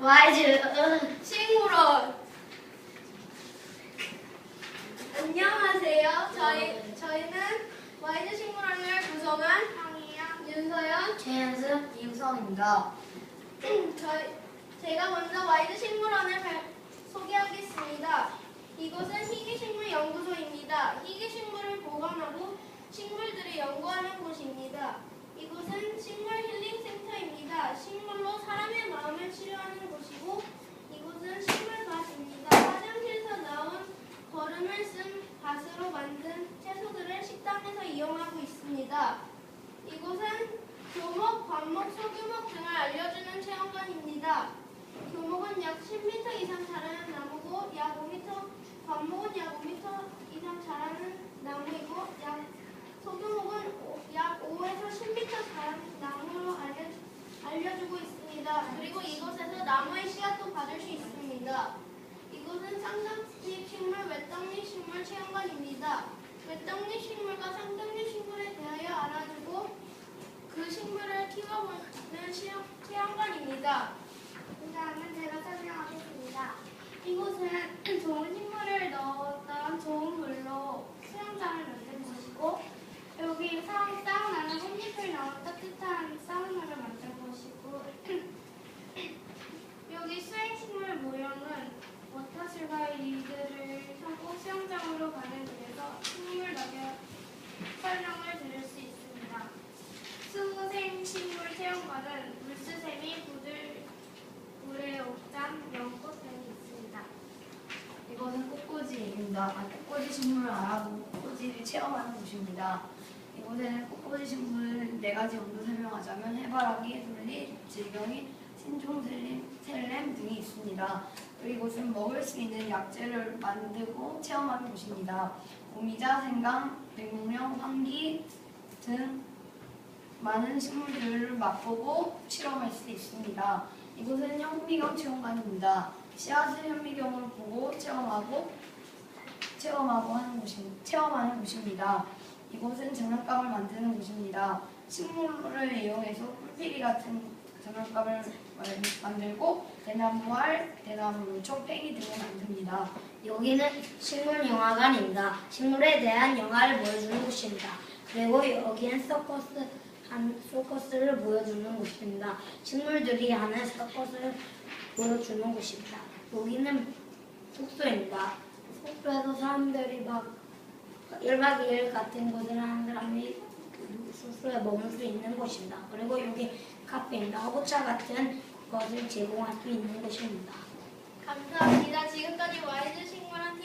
와이즈 식물원. 안녕하세요. 저희 저희는 와이드 식물원을 구성한 윤서연. 최연습 이우성입니다. 저희 제가 먼저 와이드 식물원을 발- 소개하겠습니다. 이곳은 희귀식물 연구소입니다. 희귀식물을 보관하고 식물들을 연구하는 곳입니다. 이곳은 식물 힐링 센터입니다. 식물로 사람의 마음을 치료하는 곳이고 이곳은 식물밭입니다. 화장실에서 나온 거름을 쓴 밭으로 만든 채소들을 식당에서 이용하고 있습니다. 이곳은 교목, 관목, 소규목 등을 알려주는 체험관입니다. 교목은 약 10m 이상 자라는 나무고 약 5m, 관목은 약 5m 이상 자라는 나무이고 약 소규목은 오- 약 5에서 10m 자라는 나무로 알려, 알려주고 있습니다. 그리고 이곳에서 나무의 씨앗도 받을 수 있습니다. 이곳은 쌍둥이 식물, 외떡잎 식물 체험관입니다. 외떡잎 식물과 쌍둥이 식물에 대하여 알아주고 그 식물을 키워보는 체험, 체험관입니다. 그 다음은 제가 설명하겠습니다. 이곳은 좋은 식물을 넣었던 좋은 물로 수영장을 만든 곳이고 여기 상, 쌍나는 꽃잎을 넣은 따뜻한 사우나를 만든 곳이고 여기 수행식물 모형은 워터실과 리드를 타고 수영장으로 가는 길에서 식물 낙엽 설명을 들을 수 있습니다. 체험관은 물수세미, 부들, 물의 옥잠, 연꽃 등이 있습니다. 이곳은 꽃꽂이입니다. 아, 꽃꽂이 식물을 알아보고 꽃꽂이를 체험하는 곳입니다. 이곳에는 꽃꽂이 식물 네 가지 정도 설명하자면 해바라기, 둘리, 질경이, 신종, 셀렘, 등이 있습니다. 그리고 이곳은 먹을 수 있는 약재를 만들고 체험하는 곳입니다. 오미자, 생강, 백룡, 황기 등 많은 식물들을 맛보고 실험할 수 있습니다. 이곳은 현미경 체험관입니다. 씨앗을 현미경으로 보고 체험하고 체험하고 하는 곳이 체험하는 곳입니다. 이곳은 장난감을 만드는 곳입니다. 식물을 이용해서 뿔피기 같은 장난감을 만들고 대나무알, 대나무, 촉팽이 등을 만듭니다. 여기는 식물 영화관입니다. 식물에 대한 영화를 보여주는 곳입니다. 그리고 여기는 서커스 한 서커스를 보여주는 곳입니다. 식물들이 하는 서커스를 보여주는 곳입니다. 여기는 숙소입니다. 숙소에서 사람들이 막 1박 2일 같은 곳을 하는 사람이 그 숙소에 머물 수 있는 곳입니다. 그리고 여기 카페입니다. 허브차 같은 것을 제공할 수 있는 곳입니다. 감사합니다. 지금까지 와이드 식물원